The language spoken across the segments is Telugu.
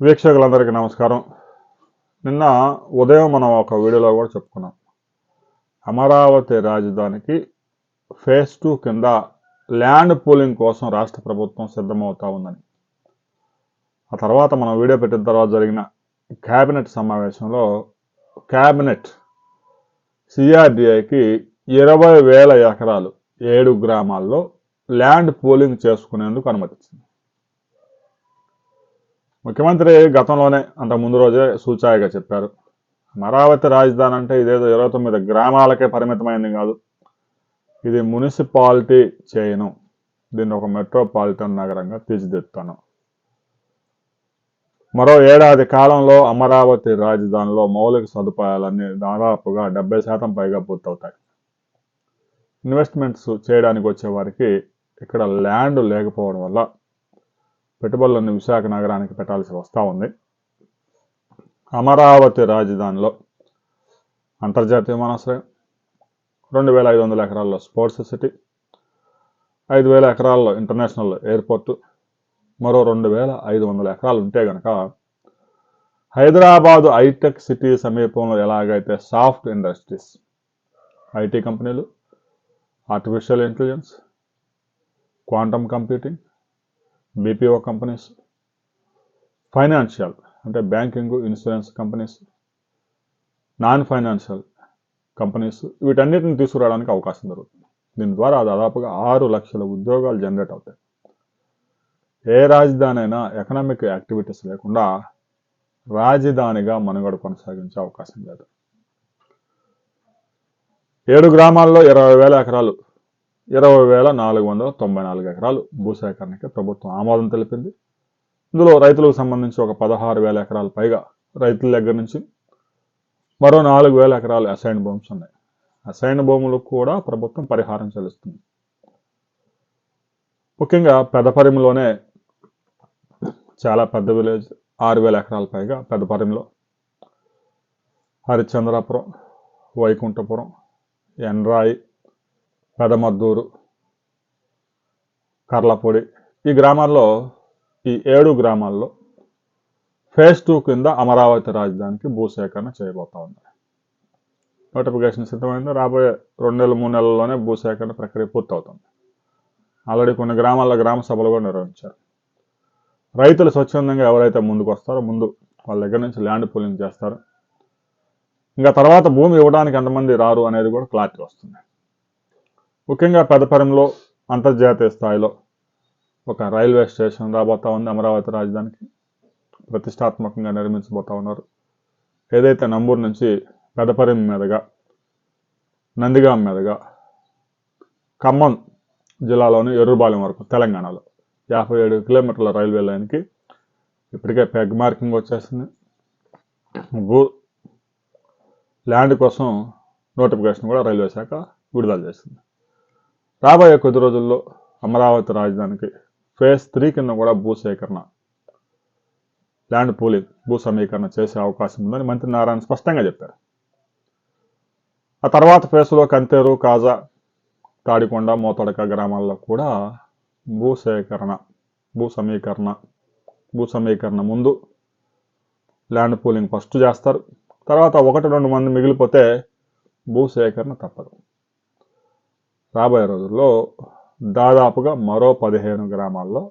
వీక్షకులందరికీ నమస్కారం. నిన్న ఉదయం మనం ఒక వీడియోలో కూడా చెప్పుకున్నాం. అమరావతి రాజధానికి ఫేజ్ టూ కింద ల్యాండ్ పూలింగ్ కోసం రాష్ట్ర ప్రభుత్వం సిద్ధమవుతా ఉందని. ఆ తర్వాత మనం వీడియో పెట్టిన తర్వాత జరిగిన క్యాబినెట్ సమావేశంలో క్యాబినెట్ సిఆర్డిఐకి ఇరవై వేల ఎకరాలు ఏడు గ్రామాల్లో ల్యాండ్ పూలింగ్ చేసుకునేందుకు అనుమతించింది ముఖ్యమంత్రి గతంలోనే అంత ముందు రోజే సూచాయిగా చెప్పారు. అమరావతి రాజధాని అంటే ఇదేదో ఇరవై తొమ్మిది గ్రామాలకే పరిమితమైంది కాదు. ఇది మున్సిపాలిటీ చేయను. దీన్ని ఒక మెట్రోపాలిటన్ నగరంగా తీర్చిదిద్దుతాను. మరో ఏడాది కాలంలో అమరావతి రాజధానిలో మౌలిక సదుపాయాలన్నీ దాదాపుగా డెబ్బై శాతం పైగా పూర్తవుతాయి. ఇన్వెస్ట్మెంట్స్ చేయడానికి వచ్చే వారికి ఇక్కడ ల్యాండ్ లేకపోవడం వల్ల పెట్టుబడులను విశాఖ నగరానికి పెట్టాల్సి వస్తూ ఉంది. అమరావతి రాజధానిలో అంతర్జాతీయ విమానాశ్రయం రెండు వేల ఐదు వందల ఎకరాల్లో స్పోర్ట్స్ సిటీ ఐదు వేల ఎకరాల్లో ఇంటర్నేషనల్ ఎయిర్పోర్టు మరో రెండు వేల ఐదు వందల ఎకరాలు ఉంటే కనుక హైదరాబాదు హైటెక్ సిటీ సమీపంలో ఎలాగైతే సాఫ్ట్ ఇండస్ట్రీస్ ఐటీ కంపెనీలు artificial intelligence quantum computing BPO companies financial అంటే banking insurance companies non financial companies వీటన్నిటిని తీసుకురావడానికి అవకాశం దొరుకుతుంది. దీని ద్వారా దాదాపుగా ఆరు లక్షల ఉద్యోగాలు జనరేట్ అవుతాయి. ఏ రాజధాని అయినా ఎకనామిక్ యాక్టివిటీస్ లేకుండా రాజధానిగా మనుగడ కొనసాగించే అవకాశం లేదు. ఏడు గ్రామాల్లో ఇరవై వేల ఎకరాలు ఇరవై వేల నాలుగు వందల తొంభై నాలుగు ఎకరాలు భూసేకరణకి ప్రభుత్వం ఆమోదం తెలిపింది. ఇందులో రైతులకు సంబంధించి ఒక పదహారు వేల ఎకరాల పైగా రైతుల దగ్గర నుంచి మరో నాలుగు వేల ఎకరాలు అసైన్ భూమ్స్ ఉన్నాయి. అసైన్ భూములకు కూడా ప్రభుత్వం పరిహారం చెల్లిస్తుంది. ముఖ్యంగా పెదపరిమిలోనే చాలా పెద్ద విలేజ్ ఆరు వేల ఎకరాల పైగా పెదపరిమిలో. హరిశ్చంద్రాపురం వైకుంఠపురం ఎన్రాయి పెదమద్దూరు కర్లపొడి ఈ గ్రామాల్లో ఈ ఏడు గ్రామాల్లో ఫేజ్ టూ కింద అమరావతి రాజధానికి భూసేకరణ చేయబోతా ఉంది. నోటిఫికేషన్ సిద్ధమైంది. రాబోయే రెండు నెలలు మూడు నెలల్లోనే భూసేకరణ ప్రక్రియ పూర్తవుతుంది. ఆల్రెడీ కొన్ని గ్రామాల్లో గ్రామ సభలు కూడా నిర్వహించారు. రైతులు స్వచ్ఛందంగా ఎవరైతే ముందుకు వస్తారో ముందు వాళ్ళ దగ్గర నుంచి ల్యాండ్ పూలింగ్ చేస్తారు. ఇంకా తర్వాత భూమి ఇవ్వడానికి ఎంతమంది రారు అనేది కూడా క్లారిటీ వస్తుంది. ముఖ్యంగా పెదపరంలో అంతర్జాతీయ స్థాయిలో ఒక రైల్వే స్టేషన్ రాబోతా ఉంది అమరావతి రాజధానికి. ప్రతిష్టాత్మకంగా నిర్మించబోతా ఉన్నారు. ఏదైతే నంబూరు నుంచి పెదపరిం మీదుగా నందిగాం మీదుగా ఖమ్మం జిల్లాలోని ఎర్రుబాలెం వరకు తెలంగాణలో యాభై ఏడు కిలోమీటర్ల రైల్వే లైన్కి ఇప్పటికే పెగ్ మార్కింగ్ వచ్చేసింది. భూ ల్యాండ్ కోసం నోటిఫికేషన్ కూడా రైల్వే శాఖ విడుదల చేసింది. రాబోయే కొద్ది రోజుల్లో అమరావతి రాజధానికి ఫేజ్ త్రీ కింద కూడా భూసేకరణ ల్యాండ్ పూలింగ్ భూ సమీకరణ చేసే అవకాశం ఉందని మంత్రి నారాయణ స్పష్టంగా చెప్పారు. ఆ తర్వాత ఫేస్లో కంతేరు కాజా తాడికొండ మోతడక గ్రామాల్లో కూడా భూ సేకరణ భూ సమీకరణ భూ సమీకరణ ముందు ల్యాండ్ పూలింగ్ ఫస్ట్ చేస్తారు. తర్వాత ఒకటి రెండు మంది మిగిలిపోతే భూ సేకరణ తప్పదు. రాబోయే రోజుల్లో దాదాపుగా మరో పదిహేను గ్రామాల్లో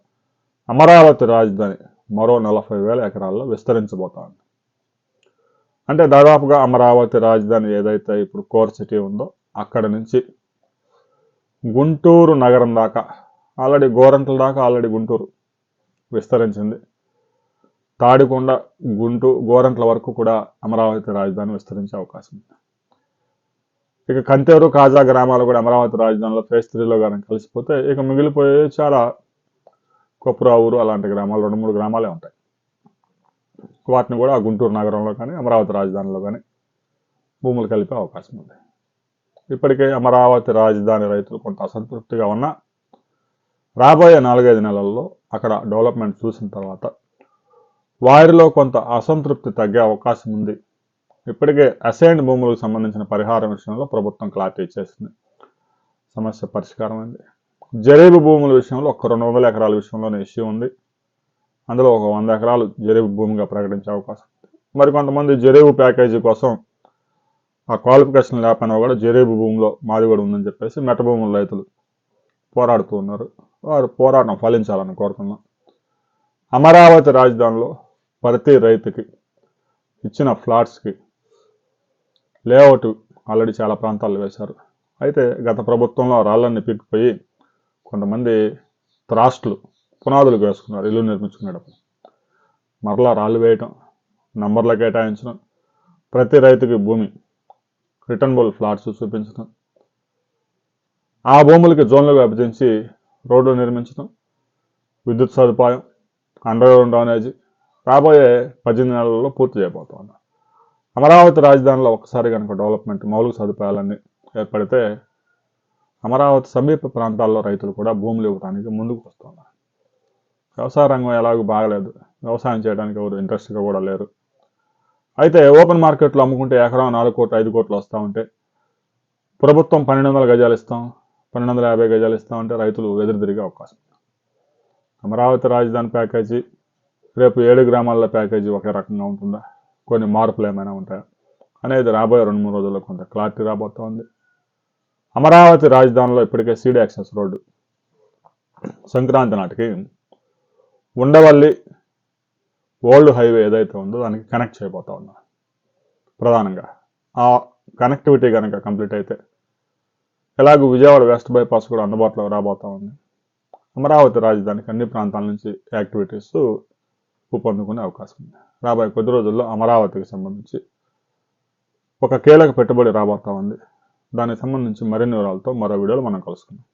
అమరావతి రాజధాని మరో నలభై వేల ఎకరాల్లో విస్తరించబోతోంది. అంటే దాదాపుగా అమరావతి రాజధాని ఏదైతే ఇప్పుడు కోర్ సిటీ ఉందో అక్కడ నుంచి గుంటూరు నగరం దాకా ఆల్రెడీ గోరంట్ల దాకా ఆల్రెడీ గుంటూరు విస్తరించింది. తాడికొండ గుంటూరు గోరంట్ల వరకు కూడా అమరావతి రాజధాని విస్తరించే అవకాశం ఉంది. ఇక కంతేరు కాజా గ్రామాలు కూడా అమరావతి రాజధానిలో ఫేజ్ త్రీలో కానీ కలిసిపోతే ఇక మిగిలిపోయే చాలా కొప్పురావురు అలాంటి గ్రామాలు రెండు మూడు గ్రామాలే ఉంటాయి. వాటిని కూడా ఆ గుంటూరు నగరంలో కానీ అమరావతి రాజధానిలో కానీ భూములు కలిపే అవకాశం ఉంది. ఇప్పటికే అమరావతి రాజధాని రైతులు కొంత అసంతృప్తిగా ఉన్నా రాబోయే నాలుగైదు నెలల్లో అక్కడ డెవలప్మెంట్ చూసిన తర్వాత వారిలో కొంత అసంతృప్తి తగ్గే అవకాశం ఉంది. ఇప్పటికే అసైన్డ్ భూములకు సంబంధించిన పరిహారం విషయంలో ప్రభుత్వం క్లారిటీ ఇచ్చేసింది. సమస్య పరిష్కారం అయింది. జరీబు భూముల విషయంలో ఒక రెండు వందల ఎకరాల విషయంలోనే ఇష్యూ ఉంది. అందులో ఒక వంద ఎకరాలు జరీబు భూమిగా ప్రకటించే అవకాశం ఉంది. మరి కొంతమంది జరీబు ప్యాకేజీ కోసం ఆ క్వాలిఫికేషన్ లేకపోయినా కూడా జరీబు భూమిలో మాది కూడా ఉందని చెప్పేసి మెట్ట భూముల రైతులు పోరాడుతూ ఉన్నారు. వారు పోరాటం ఫలించాలని కోరుతున్నాం. అమరావతి రాజధానిలో ప్రతి రైతుకి ఇచ్చిన ఫ్లాట్స్కి లేఅవుట్ ఆల్రెడీ చాలా ప్రాంతాల్లో వేశారు. అయితే గత ప్రభుత్వంలో రాళ్ళన్ని పీక్కుపోయి కొంతమంది త్రాస్టులు పునాదులు వేసుకున్నారు ఇల్లు నిర్మించుకునేటప్పుడు. మరలా రాళ్ళు వేయటం నంబర్ల కేటాయించడం ప్రతి రైతుకి భూమి రిటర్నబుల్ ఫ్లాట్స్ చూపించడం ఆ భూములకి జోన్లుగా విభజించి రోడ్లు నిర్మించడం విద్యుత్ సదుపాయం అండర్గ్రౌండ్ డ్రైనేజీ రాబోయే పద్దెనిమిది నెలల్లో పూర్తి చేయబోతోంది. అమరావతి రాజధానిలో ఒకసారి కనుక డెవలప్మెంట్ మౌలిక సదుపాయాలన్నీ ఏర్పడితే అమరావతి సమీప ప్రాంతాల్లో రైతులు కూడా భూములు ఇవ్వడానికి ముందుకు వస్తున్నారు. వ్యవసాయ రంగం ఎలాగో బాగలేదు. వ్యవసాయం చేయడానికి ఎవరు ఇంట్రెస్ట్గా కూడా లేరు. అయితే ఓపెన్ మార్కెట్లో అమ్ముకుంటే ఎకరం నాలుగు కోట్లు ఐదు కోట్లు వస్తూ ఉంటే ప్రభుత్వం పన్నెండు వందల గజాలు ఇస్తాం పన్నెండు వందల యాభై గజాలు ఇస్తాం అంటే రైతులు ఎదురుదిరిగే అవకాశం. అమరావతి రాజధాని ప్యాకేజీ రేపు ఏడు గ్రామాల ప్యాకేజీ ఒకే రకంగా ఉంటుందా? కొన్ని మార్పులు ఏమైనా ఉంటాయా? అనేది రాబోయే రెండు మూడు రోజుల్లో కొంత క్లారిటీ రాబోతోంది. అమరావతి రాజధానిలో ఇప్పటికే సీడీ యాక్సెస్ రోడ్డు. సంక్రాంతి నాటికి ఉండవల్లి ఓల్డ్ హైవే ఏదైతే ఉందో దానికి కనెక్ట్ చేయబోతా ఉన్నారు. ప్రధానంగా ఆ కనెక్టివిటీ కనుక కంప్లీట్ అయితే ఎలాగో విజయవాడ వెస్ట్ బైపాస్ కూడా అందుబాటులో రాబోతా ఉంది. అమరావతి రాజధానికి అన్ని ప్రాంతాల నుంచి యాక్టివిటీస్ ఊపందుకునే అవకాశం ఉంది. రాబోయే కొద్ది రోజుల్లో అమరావతికి సంబంధించి ఒక కీలక పెట్టుబడి రాబోతా ఉంది. దానికి సంబంధించి మరిన్ని వివరాలతో మరో వీడియోలో మనం కలుసుకుందాం.